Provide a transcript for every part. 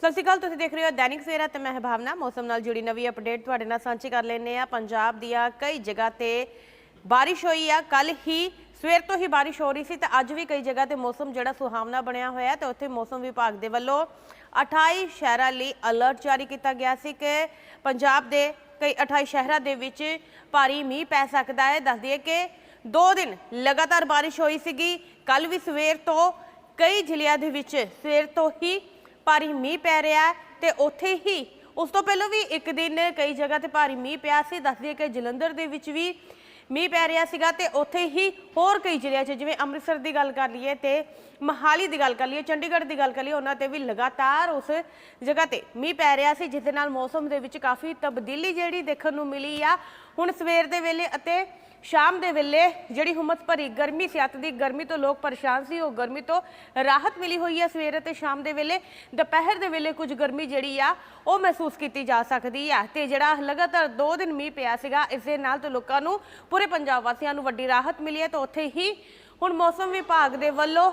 ਸਤਿ ਸ਼੍ਰੀ ਅਕਾਲ, ਤੁਸੀਂ ਦੇਖ ਰਹੇ ਹੋ ਦੈਨਿਕ ਸਵੇਰਾ ਤੇ ਮੈਂ ਭਾਵਨਾ। ਮੌਸਮ ਨਾਲ ਜੁੜੀ ਨਵੀਂ ਅਪਡੇਟ ਤੁਹਾਡੇ ਨਾਲ ਸਾਂਝੀ ਕਰ ਲੈਨੇ ਆ ਪੰਜਾਬ ਦੀਆਂ ਕਈ ਜਗ੍ਹਾ ਤੇ ਬਾਰਿਸ਼ ਹੋਈ ਆ। ਕੱਲ ਹੀ ਸਵੇਰ ਤੋਂ ਹੀ ਬਾਰਿਸ਼ ਹੋ ਰਹੀ ਸੀ ਤੇ ਅੱਜ ਵੀ ਕਈ ਜਗ੍ਹਾ ਤੇ ਮੌਸਮ ਜਿਹੜਾ ਸੁਹਾਵਣਾ ਬਣਿਆ ਹੋਇਆ ਤੇ ਉੱਥੇ ਮੌਸਮ ਵਿਭਾਗ ਦੇ ਵੱਲੋਂ 28 ਸ਼ਹਿਰਾਂ ਲਈ ਅਲਰਟ ਜਾਰੀ ਕੀਤਾ ਗਿਆ ਸੀ ਕਿ ਪੰਜਾਬ ਦੇ ਕਈ 28 ਸ਼ਹਿਰਾਂ ਦੇ ਵਿੱਚ ਭਾਰੀ ਮੀਂਹ ਪੈ ਸਕਦਾ ਹੈ। ਦੱਸ ਦਈਏ ਕਿ 2 ਦਿਨ ਲਗਾਤਾਰ ਬਾਰਿਸ਼ ਹੋਈ ਸੀਗੀ। ਕੱਲ ਵੀ ਸਵੇਰ ਤੋਂ ਕਈ ਜ਼ਿਲ੍ਹਿਆਂ ਦੇ ਵਿੱਚ ਸਵੇਰ ਤੋਂ ਹੀ ਭਾਰੀ ਮੀਂਹ ਪੈ ਰਿਹਾ ਹੈ ਤੇ ਉੱਥੇ ਹੀ ਉਸ ਤੋਂ ਪਹਿਲਾਂ ਵੀ ਇੱਕ ਦਿਨ ਕਈ ਜਗ੍ਹਾ ਤੇ ਭਾਰੀ ਮੀਂਹ ਪਿਆ ਸੀ। ਦੱਸ ਦਈਏ ਕਿ ਜਲੰਧਰ ਦੇ ਵਿੱਚ ਵੀ ਮੀਂਹ ਪੈ ਰਿਹਾ ਸੀਗਾ ਤੇ ਉੱਥੇ ਹੀ ਹੋਰ ਕਈ ਜ਼ਿਲ੍ਹਿਆਂ 'ਚ ਜਿਵੇਂ ਅੰਮ੍ਰਿਤਸਰ ਦੀ ਗੱਲ ਕਰ ਲਈਏ ਤੇ ਮਹਾਲੀ ਦੀ ਗੱਲ ਕਰ ਲਈਏ, ਚੰਡੀਗੜ੍ਹ ਦੀ ਗੱਲ ਕਰ ਲਈਏ, ਉਹਨਾਂ ਤੇ ਵੀ ਲਗਾਤਾਰ ਉਸ ਜਗ੍ਹਾ ਤੇ ਮੀਂਹ ਪੈ ਰਿਹਾ ਸੀ, ਜਿਸ ਦੇ ਨਾਲ ਮੌਸਮ ਦੇ ਵਿੱਚ ਕਾਫੀ ਤਬਦੀਲੀ ਜਿਹੜੀ ਦੇਖਣ ਨੂੰ ਮਿਲੀ ਆ। ਹੁਣ ਸਵੇਰ ਦੇ ਵੇਲੇ ਅਤੇ ਸ਼ਾਮ ਦੇ ਵੇਲੇ ਜਿਹੜੀ ਹੁਮਸ ਭਰੀ ਗਰਮੀ ਸੀ ਅੱਤ ਦੀ ਗਰਮੀ ਤੋਂ ਲੋਕ ਪਰੇਸ਼ਾਨ ਸੀ, ਉਹ ਗਰਮੀ ਤੋਂ ਰਾਹਤ ਮਿਲੀ ਹੋਈ ਹੈ ਸਵੇਰ ਅਤੇ ਸ਼ਾਮ ਦੇ ਵੇਲੇ। ਦੁਪਹਿਰ ਦੇ ਵੇਲੇ ਕੁਝ ਗਰਮੀ ਜਿਹੜੀ ਆ, ਉਹ ਮਹਿਸੂਸ ਕੀਤੀ ਜਾ ਸਕਦੀ ਆ ਤੇ ਜਿਹੜਾ ਲਗਾਤਾਰ 2 ਦਿਨ ਮੀਂਹ ਪਿਆ ਸੀਗਾ, ਇਸ ਦੇ ਨਾਲ ਤੇ ਲੋਕਾਂ ਨੂੰ, ਪੂਰੇ ਪੰਜਾਬ ਵਾਸੀਆਂ ਨੂੰ ਵੱਡੀ ਰਾਹਤ ਮਿਲੀ ਹੈ ਤੇ ਉੱਥੇ ਹੀ ਹੁਣ ਮੌਸਮ ਵਿਭਾਗ ਦੇ ਵੱਲੋਂ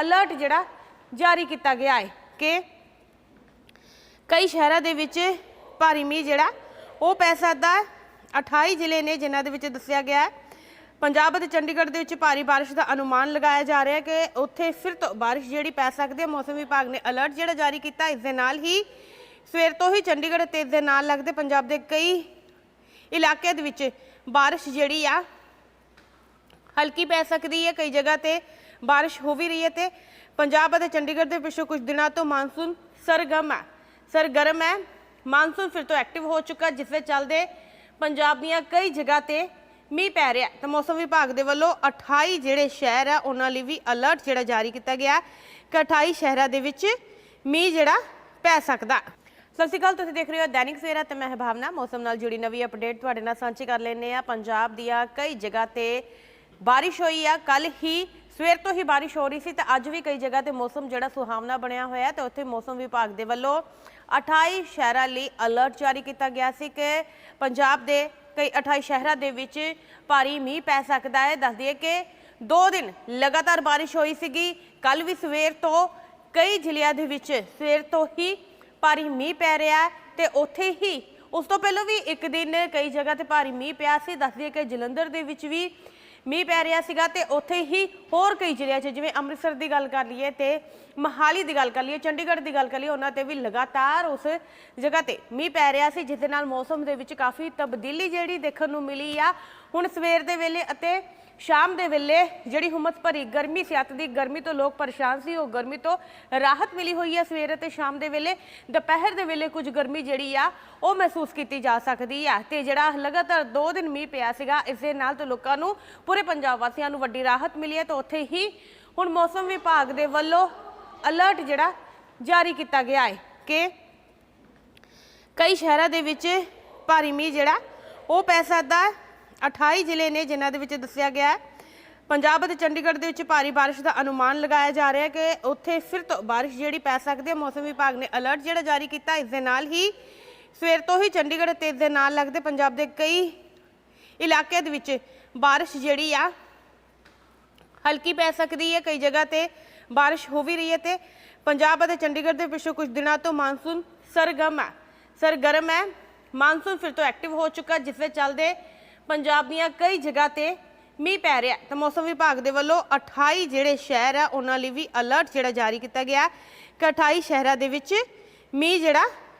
ਅਲਰਟ ਜਿਹੜਾ ਜਾਰੀ ਕੀਤਾ ਗਿਆ ਹੈ ਕਿ ਕਈ ਸ਼ਹਿਰਾਂ ਦੇ ਵਿੱਚ ਭਾਰੀ ਮੀਂਹ ਜਿਹੜਾ, ਉਹ ਪੈ ਸਕਦਾ ਹੈ। 28 ਜ਼ਿਲ੍ਹੇ ਨੇ ਜਿਨ੍ਹਾਂ ਦੇ ਵਿੱਚ ਦੱਸਿਆ ਗਿਆ ਹੈ। ਪੰਜਾਬ ਅਤੇ ਚੰਡੀਗੜ੍ਹ ਦੇ ਵਿੱਚ ਭਾਰੀ ਬਾਰਿਸ਼ ਦਾ ਅਨੁਮਾਨ ਲਗਾਇਆ ਜਾ ਰਿਹਾ ਹੈ ਕਿ ਉੱਥੇ ਫਿਰ ਤੋਂ ਬਾਰਿਸ਼ ਜਿਹੜੀ ਪੈ ਸਕਦੀ ਹੈ। ਮੌਸਮ ਵਿਭਾਗ ਨੇ ਅਲਰਟ ਜਿਹੜਾ ਜਾਰੀ ਕੀਤਾ, ਇਸ ਦੇ ਨਾਲ ਹੀ ਸਵੇਰ ਤੋਂ ਹੀ ਚੰਡੀਗੜ੍ਹ ਤੇ ਇਸ ਦੇ ਨਾਲ ਲੱਗਦੇ ਪੰਜਾਬ ਦੇ ਕਈ ਇਲਾਕਿਆਂ ਦੇ ਵਿੱਚ ਬਾਰਿਸ਼ ਜਿਹੜੀ ਆ, ਹਲਕੀ ਪੈ ਸਕਦੀ ਹੈ। ਕਈ ਜਗ੍ਹਾ ਤੇ ਬਾਰਿਸ਼ ਹੋ ਵੀ ਰਹੀ ਹੈ ਤੇ ਪੰਜਾਬ ਅਤੇ ਚੰਡੀਗੜ੍ਹ ਦੇ ਪਿਛਲੇ ਕੁਝ ਦਿਨਾਂ ਤੋਂ ਮਾਨਸੂਨ ਸਰਗਰਮ ਹੈ। ਸਰਗਰਮ ਹੈ। ਮਾਨਸੂਨ ਫਿਰ ਤੋਂ ਐਕਟਿਵ ਹੋ ਚੁੱਕਾ ਜਿਸ ਦੇ ਚੱਲਦੇ ਪੰਜਾਬ ਦੀਆਂ ਕਈ ਜਗ੍ਹਾ ਤੇ ਮੀਂਹ ਪੈ ਰਿਹਾ ਤਾਂ ਮੌਸਮ ਵਿਭਾਗ ਦੇ ਵੱਲੋਂ 28 ਜਿਹੜੇ ਸ਼ਹਿਰ ਆ, ਉਹਨਾਂ ਲਈ ਵੀ ਅਲਰਟ ਜਿਹੜਾ ਜਾਰੀ ਕੀਤਾ ਗਿਆ ਕਿ 28 ਸ਼ਹਿਰਾਂ ਦੇ ਵਿੱਚ ਮੀਂਹ ਜਿਹੜਾ ਪੈ ਸਕਦਾ ਸਤਿ ਸ਼੍ਰੀ ਅਕਾਲ, ਤੁਸੀਂ ਦੇਖ ਰਹੇ ਹੋ ਦੈਨਿਕ ਸਵੇਰਾ ਤੇ ਮੈਂ ਭਾਵਨਾ। ਮੌਸਮ ਨਾਲ ਜੁੜੀ ਨਵੀਂ ਅਪਡੇਟ ਤੁਹਾਡੇ ਨਾਲ ਸਾਂਝੀ ਕਰ ਲੈਨੇ ਆ ਪੰਜਾਬ ਦੀਆਂ ਕਈ ਜਗ੍ਹਾ ਤੇ ਬਾਰਿਸ਼ ਹੋਈ ਆ। ਕੱਲ ਹੀ ਸਵੇਰ ਤੋਂ ਹੀ ਬਾਰਿਸ਼ ਹੋ ਰਹੀ ਸੀ ਤੇ ਅੱਜ ਵੀ ਕਈ ਜਗ੍ਹਾ ਤੇ ਮੌਸਮ ਜਿਹੜਾ ਸੁਹਾਵਣਾ ਬਣਿਆ ਹੋਇਆ ਤੇ ਉੱਥੇ ਮੌਸਮ ਵਿਭਾਗ ਦੇ ਵੱਲੋਂ 28 ਸ਼ਹਿਰਾਂ ਲਈ ਅਲਰਟ ਜਾਰੀ ਕੀਤਾ ਗਿਆ ਸੀ ਕਿ ਪੰਜਾਬ ਦੇ ਕਈ 28 ਸ਼ਹਿਰਾਂ ਦੇ ਵਿੱਚ ਭਾਰੀ ਮੀਂਹ ਪੈ ਸਕਦਾ ਹੈ। ਦੱਸ ਦਈਏ ਕਿ 2 ਦਿਨ ਲਗਾਤਾਰ ਬਾਰਿਸ਼ ਹੋਈ ਸੀਗੀ। ਕੱਲ ਵੀ ਸਵੇਰ ਤੋਂ ਕਈ ਜ਼ਿਲ੍ਹਿਆਂ ਦੇ ਵਿੱਚ ਸਵੇਰ ਤੋਂ ਹੀ ਭਾਰੀ ਮੀਂਹ ਪੈ ਰਿਹਾ ਹੈ ਤੇ ਉੱਥੇ ਹੀ ਉਸ ਤੋਂ ਪਹਿਲਾਂ ਵੀ ਇੱਕ ਦਿਨ ਕਈ ਜਗ੍ਹਾ ਤੇ ਭਾਰੀ ਮੀਂਹ ਪਿਆ ਸੀ। ਦੱਸ ਦਈਏ ਕਿ ਜਲੰਧਰ ਦੇ ਵਿੱਚ ਵੀ ਮੀਂਹ ਪੈ ਰਿਹਾ ਸੀਗਾ ਤੇ ਉੱਥੇ ਹੀ ਹੋਰ ਕਈ ਜ਼ਿਲ੍ਹਿਆਂ 'ਚ, ਜਿਵੇਂ ਅੰਮ੍ਰਿਤਸਰ ਦੀ ਗੱਲ ਕਰ ਲਈਏ ਤੇ ਮਹਾਲੀ ਦੀ ਗੱਲ ਕਰ ਲਈਏ, ਚੰਡੀਗੜ੍ਹ ਦੀ ਗੱਲ ਕਰ ਲਈਏ, ਉਹਨਾਂ ਤੇ ਵੀ ਲਗਾਤਾਰ ਉਸ ਜਗ੍ਹਾ ਤੇ ਮੀਂਹ ਪੈ ਰਿਹਾ ਸੀ, ਜਿਸ ਦੇ ਨਾਲ ਮੌਸਮ ਦੇ ਵਿੱਚ ਕਾਫੀ ਤਬਦੀਲੀ ਜਿਹੜੀ ਦੇਖਣ ਨੂੰ ਮਿਲੀ ਆ। ਹੁਣ ਸਵੇਰ ਦੇ ਵੇਲੇ ਅਤੇ ਸ਼ਾਮ ਦੇ ਵੇਲੇ ਜਿਹੜੀ ਹੁਮਸ ਭਰੀ ਗਰਮੀ ਸੀ, ਅੱਤ ਦੀ ਗਰਮੀ ਤੋਂ ਲੋਕ ਪਰੇਸ਼ਾਨ ਸੀ, ਉਹ ਗਰਮੀ ਤੋਂ ਰਾਹਤ ਮਿਲੀ ਹੋਈ ਹੈ ਸਵੇਰ ਅਤੇ ਸ਼ਾਮ ਦੇ ਵੇਲੇ। ਦੁਪਹਿਰ ਦੇ ਵੇਲੇ ਕੁਝ ਗਰਮੀ ਜਿਹੜੀ ਆ, ਉਹ ਮਹਿਸੂਸ ਕੀਤੀ ਜਾ ਸਕਦੀ ਆ ਤੇ ਜਿਹੜਾ ਲਗਾਤਾਰ 2 ਦਿਨ ਮੀਂਹ ਪਿਆ ਸੀਗਾ ਇਸ ਦੇ ਨਾਲ ਤੇ ਲੋਕਾਂ ਨੂੰ ਪੂਰੇ ਪੰਜਾਬ ਵਾਸੀਆਂ ਨੂੰ ਵੱਡੀ ਰਾਹਤ ਮਿਲੀ ਹੈ ਤੇ ਉੱਥੇ ਹੀ ਹੁਣ ਮੌਸਮ ਵਿਭਾਗ ਦੇ ਵੱਲੋਂ ਅਲਰਟ ਜਿਹੜਾ ਜਾਰੀ ਕੀਤਾ ਗਿਆ ਹੈ ਕਿ ਕਈ ਸ਼ਹਿਰਾਂ ਦੇ ਵਿੱਚ ਭਾਰੀ ਮੀਂਹ ਜਿਹੜਾ, ਉਹ ਪੈ ਸਕਦਾ ਹੈ। 28 ਜ਼ਿਲ੍ਹੇ ਨੇ ਜਿਨ੍ਹਾਂ ਦੇ ਵਿੱਚ ਦੱਸਿਆ ਗਿਆ ਹੈ। ਪੰਜਾਬ ਅਤੇ ਚੰਡੀਗੜ੍ਹ ਦੇ ਵਿੱਚ ਭਾਰੀ ਬਾਰਿਸ਼ ਦਾ ਅਨੁਮਾਨ ਲਗਾਇਆ ਜਾ ਰਿਹਾ ਹੈ ਕਿ ਉੱਥੇ ਫਿਰ ਤੋਂ ਬਾਰਿਸ਼ ਜਿਹੜੀ ਪੈ ਸਕਦੀ ਹੈ। ਮੌਸਮ ਵਿਭਾਗ ਨੇ ਅਲਰਟ ਜਿਹੜਾ ਜਾਰੀ ਕੀਤਾ ਇਸ ਦੇ ਨਾਲ ਹੀ ਸਵੇਰ ਤੋਂ ਹੀ ਚੰਡੀਗੜ੍ਹ ਤੇ ਇਸ ਦੇ ਨਾਲ ਲੱਗਦੇ ਪੰਜਾਬ ਦੇ ਕਈ ਇਲਾਕਿਆਂ ਦੇ ਵਿੱਚ ਬਾਰਿਸ਼ ਜਿਹੜੀ ਆ, ਹਲਕੀ ਪੈ ਸਕਦੀ ਹੈ ਕਈ ਜਗ੍ਹਾ ਤੇ। ਬਾਰਿਸ਼ ਹੋ ਵੀ ਰਹੀ ਹੈ ਤੇ ਪੰਜਾਬ ਅਤੇ ਚੰਡੀਗੜ੍ਹ ਦੇ ਪਿਛਲੇ ਕੁਝ ਦਿਨਾਂ ਤੋਂ ਮਾਨਸੂਨ ਸਰਗਰਮ ਹੈ। ਸਰਗਰਮ ਹੈ। ਮਾਨਸੂਨ ਫਿਰ ਤੋਂ ਐਕਟਿਵ ਹੋ ਚੁੱਕਾ, ਜਿਸ ਦੇ ਚੱਲਦੇ ਪੰਜਾਬ ਦੀਆਂ ਕਈ ਜਗ੍ਹਾ ਤੇ ਮੀਂਹ ਪੈ ਰਿਹਾ ਤਾਂ ਮੌਸਮ ਵਿਭਾਗ ਦੇ ਵੱਲੋਂ 28 ਜਿਹੜੇ ਸ਼ਹਿਰ ਆ, ਉਹਨਾਂ ਲਈ ਵੀ ਅਲਰਟ ਜਿਹੜਾ ਜਾਰੀ ਕੀਤਾ ਗਿਆ ਕਿ 28 ਸ਼ਹਿਰਾਂ ਦੇ ਵਿੱਚ ਮੀਂਹ ਜਿਹੜਾ